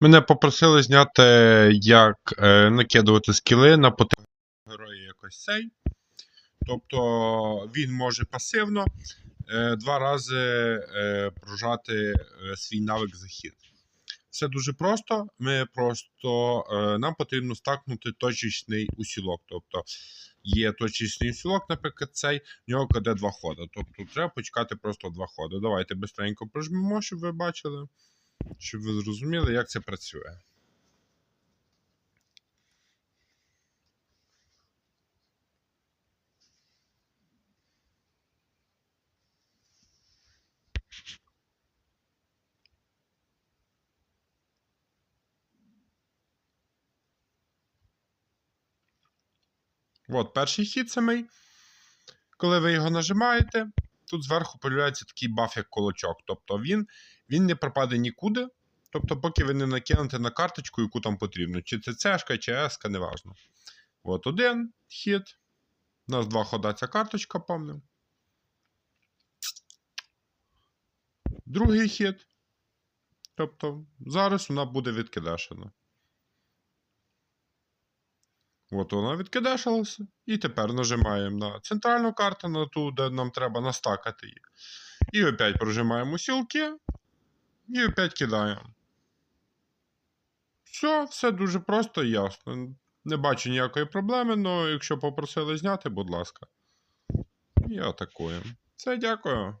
Мене попросили зняти, як е, накидувати скіли на потрібного героя якось цей. Тобто він може пасивно е, два рази е, прожати е, свій навик захід. Все дуже просто. Ми просто е, нам потрібно стакнути точечний усілок. Тобто є точечний усілок, наприклад, цей, в нього кладе два ходи. Тобто треба почекати просто два ходи. Давайте бистренько прожмемо, щоб ви бачили, щоб ви зрозуміли, як це працює. От перший хід самий. Коли ви його нажимаєте, тут зверху появляється такий баф, як колочок. Тобто він, він не пропаде нікуди. Тобто, поки ви не накинете на карточку, яку там потрібно. Чи це цешка, чи еска, неважно. От один хід. У нас два хода ця карточка, помним. Другий хід. Тобто, зараз вона буде відкидашена. От вона відкидашилася. І тепер нажимаємо на центральну карту, на ту, де нам треба настакати її. І опять прожимаємо сілки. І опять кидаємо. Все, все дуже просто і ясно. Не бачу ніякої проблеми, але якщо попросили зняти, будь ласка. І атакуємо. Все, дякую.